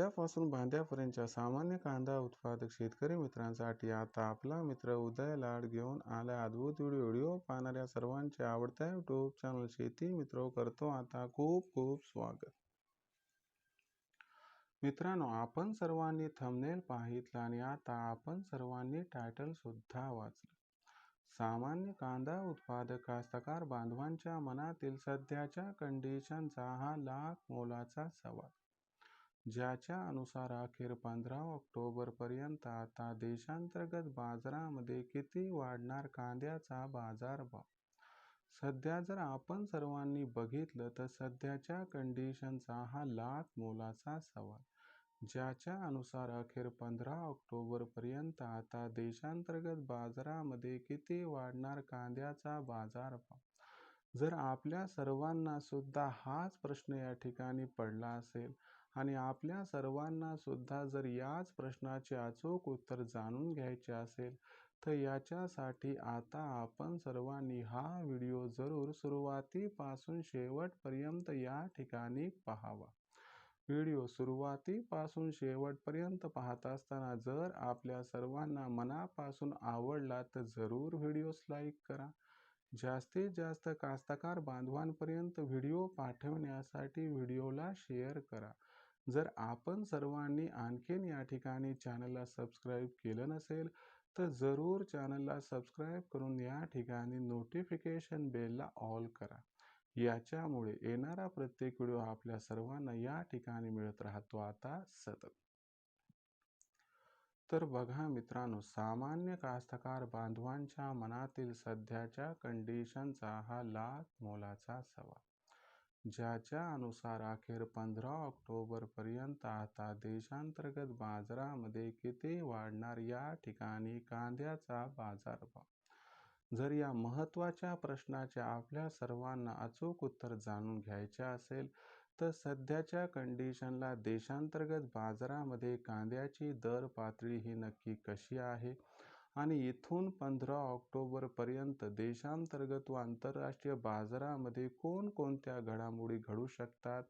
कांद्यापासून भांड्यापर्यंतच्या सामान्य कांदा उत्पादक शेतकरी मित्रांसाठी आता आपला मित्र उदय लाड घेऊन आला अद्भुत व्हिडिओ. व्हिडिओ पाहणाऱ्या सर्वांचे आवडत्या युट्यूब चॅनल शेती मित्र करतो आता खूप खूप स्वागत. मित्रांनो आपण सर्वांनी थंबनेल पाहितलं आणि आता आपण सर्वांनी टायटल सुद्धा वाचलं. सामान्य कांदा उत्पादक कास्तकार बांधवांच्या मनातील सध्याच्या कंडिशनचा हा लाख मोलाचा सवाल. ज्याच्या अनुसार अखेर पंधरा ऑक्टोबर पर्यंत आता देशांतर्गत बाजारामध्ये किती वाढणार कांद्याचा बाजारभाव सध्या जर आपण सर्वांनी बघितलं तर सध्याच्या कंडिशनचा हा लाख मोलाचा सवाल. ज्याच्या अनुसार अखेर पंधरा ऑक्टोबर पर्यंत आता देशांतर्गत बाजारामध्ये किती वाढणार कांद्याचा बाजारभाव जर आपल्या सर्वांना सुद्धा हाच प्रश्न या ठिकाणी पडला असेल आणि आपल्या सर्वांना सुद्धा जर याच प्रश्नाचे अचूक उत्तर जाणून घ्यायचे असेल तर याच्यासाठी आता आपण सर्वांनी हा व्हिडिओ जरूर सुरुवातीपासून शेवटपर्यंत या ठिकाणी पाहावा. व्हिडिओ सुरुवातीपासून शेवटपर्यंत पाहत असताना जर आपल्या सर्वांना मनापासून आवडला तर जरूर व्हिडिओस लाईक करा. जास्तीत जास्त कास्तकार बांधवांपर्यंत व्हिडिओ पाठवण्यासाठी व्हिडिओला शेअर करा. जर आपण सर्वांनी आणखीन या ठिकाणी चॅनलला सबस्क्राईब केलं नसेल तर जरूर चॅनलला सबस्क्राईब करून या ठिकाणी नोटिफिकेशन बेलला ऑल करा. याच्यामुळे येणारा प्रत्येक व्हिडिओ आपल्या सर्वांना या ठिकाणी मिळत राहतो आता सतत. तर बघा मित्रांनो सामान्य कास्तकार बांधवांच्या मनातील सध्याच्या कंडिशनचा हा लाख मोलाचा सवाल. ज्याच्या अनुसार अखेर पंधरा ऑक्टोबरपर्यंत आता देशांतर्गत बाजारामध्ये किती वाढणार या ठिकाणी कांद्याचा बाजारभाव? जर या महत्त्वाच्या प्रश्नाचे आपल्या सर्वांना अचूक उत्तर जाणून घ्यायचे असेल तर सध्याच्या कंडिशनला देशांतर्गत बाजारामध्ये कांद्याची दर पातळी ही नक्की कशी आहे? आणि इथून पंधरा ऑक्टोबरपर्यंत देशांतर्गत व आंतरराष्ट्रीय बाजारामध्ये कोणकोणत्या घडामोडी घडू शकतात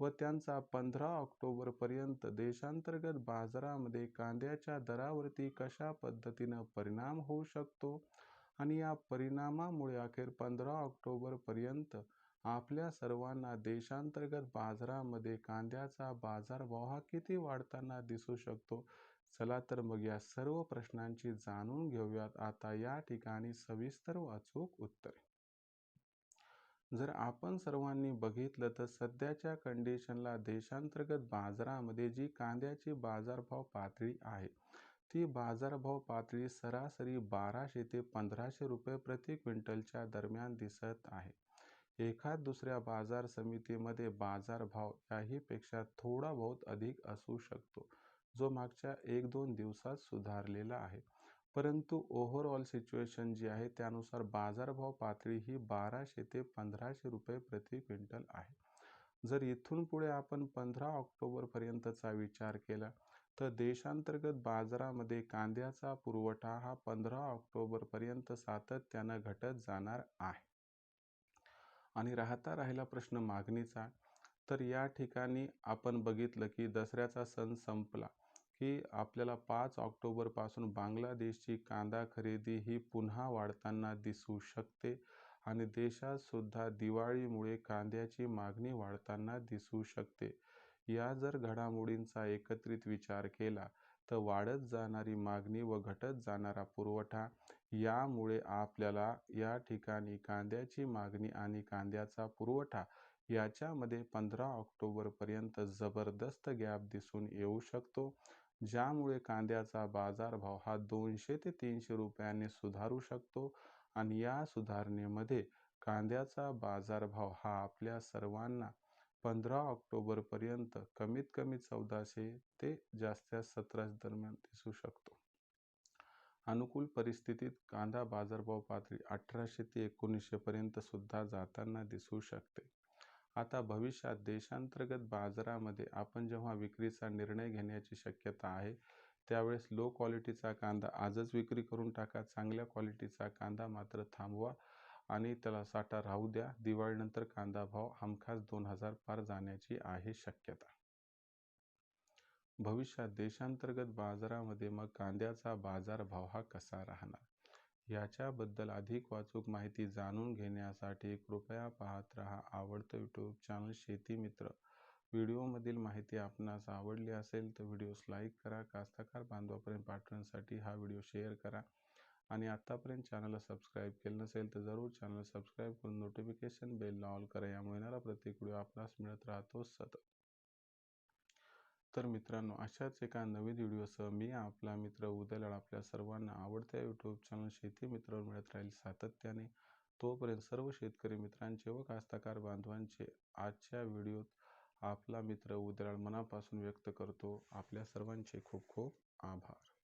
व त्यांचा पंधरा ऑक्टोबरपर्यंत देशांतर्गत बाजारामध्ये कांद्याच्या दरावरती कशा पद्धतीनं परिणाम होऊ शकतो? आणि या परिणामामुळे अखेर पंधरा ऑक्टोबरपर्यंत आपल्या सर्वांना देशांतर्गत बाजारामध्ये कांद्याचा बाजारभाव हा किती वाढताना दिसू शकतो? चला तर मग या सर्व प्रश्नांची जाणून घेऊयात. आता या ठिकाणी सविस्तर व अचूक उत्तरे. जर आपण सर्वांनी बघितलं तर सध्याच्या कंडिशनला देशांतर्गत बाजारामध्ये जी कांद्याची बाजारभाव पातळी आहे ती बाजारभाव पातळी सरासरी बाराशे ते पंधराशे रुपये प्रति क्विंटलच्या दरम्यान दिसत आहे. एखाद दुसऱ्या बाजार समितीमध्ये बाजारभाव याहीपेक्षा थोडा बहुत अधिक असू शकतो. जो मागच्या एक दोन दिवसात सुधारलेला आहे. परंतु ओव्हरऑल सिच्युएशन जी आहे त्यानुसार बाजारभाव पातळी ही बाराशे ते पंधराशे रुपये प्रति क्विंटल आहे. जर इथून पुढे आपण पंधरा ऑक्टोबरपर्यंतचा विचार केला तर देशांतर्गत बाजारामध्ये कांद्याचा पुरवठा हा पंधरा ऑक्टोबरपर्यंत सातत्यानं घटत जाणार आहे. आणि राहता राहिला प्रश्न मागणीचा तर या ठिकाणी आपण बघितलं की दसऱ्याचा सण संपला. की आपल्याला पाच ऑक्टोबरपासून बांगलादेशची कांदा खरेदी ही पुन्हा वाढताना दिसू शकते आणि देशातसुद्धा दिवाळीमुळे कांद्याची मागणी वाढताना दिसू शकते. या जर घडामोडींचा एकत्रित विचार केला तर वाढत जाणारी मागणी व घटत जाणारा पुरवठा यामुळे आपल्याला या ठिकाणी कांद्याची मागणी आणि कांद्याचा पुरवठा याच्यामध्ये पंधरा ऑक्टोबरपर्यंत जबरदस्त गॅप दिसून येऊ शकतो. ज्यामुळे कांद्याचा बाजारभाव हा दोनशे ते तीनशे रुपयांनी सुधारू शकतो आणि या सुधारणेमध्ये कांद्याचा बाजारभाव हा आपल्या सर्वांना पंधरा ऑक्टोबरपर्यंत कमीत कमी चौदाशे ते जास्तीत सतराशे दरम्यान दिसू शकतो. अनुकूल परिस्थितीत कांदा बाजारभाव पातळी अठराशे ते एकोणीसशे पर्यंत सुद्धा जाताना दिसू शकते. आता भविष्यात देशांतर्गत बाजारामध्ये आपण जेव्हा विक्रीचा निर्णय घेण्याची शक्यता आहे त्यावेळेस लो क्वालिटीचा कांदा आजच विक्री करून टाका चांगल्या क्वालिटीचा कांदा मात्र थांबवा आणि त्याला साठा राहू द्या. दिवाळीनंतर कांदा भाव हमखास दोन हजार पार जाण्याची आहे शक्यता. भविष्यात देशांतर्गत बाजारामध्ये मग कांद्याचा बाजारभाव हा कसा राहणार? याच्याबद्दल अधिक वाचूक माहिती जाणून घेण्यासाठी कृपया पाहत राहा आवडतं यूट्यूब चॅनल शेती मित्र. व्हिडिओमधील माहिती आपणास आवडली असेल तर व्हिडिओस लाईक करा कास्तकार बांधवापर्यंत पाठवण्यासाठी हा व्हिडिओ शेअर करा. आणि आत्तापर्यंत चॅनलला सबस्क्राईब केलं नसेल तर जरूर चॅनल सबस्क्राईब करून नोटिफिकेशन बेलला ऑल करा. यामुळे येणारा प्रत्येक व्हिडिओ आपणास मिळत राहतो सतत. तर मित्रांनो अशाच एका नवीन व्हिडिओसह मी आपला मित्र उदयलाड आपल्या सर्वांना आवडत्या यूट्यूब चॅनल शेती मित्रावर मिळत राहील सातत्याने. तोपर्यंत सर्व शेतकरी मित्रांचे व कास्तकार बांधवांचे आजच्या व्हिडिओत आपला मित्र उदयलाड मनापासून व्यक्त करतो. आपल्या सर्वांचे खूप खूप आभार.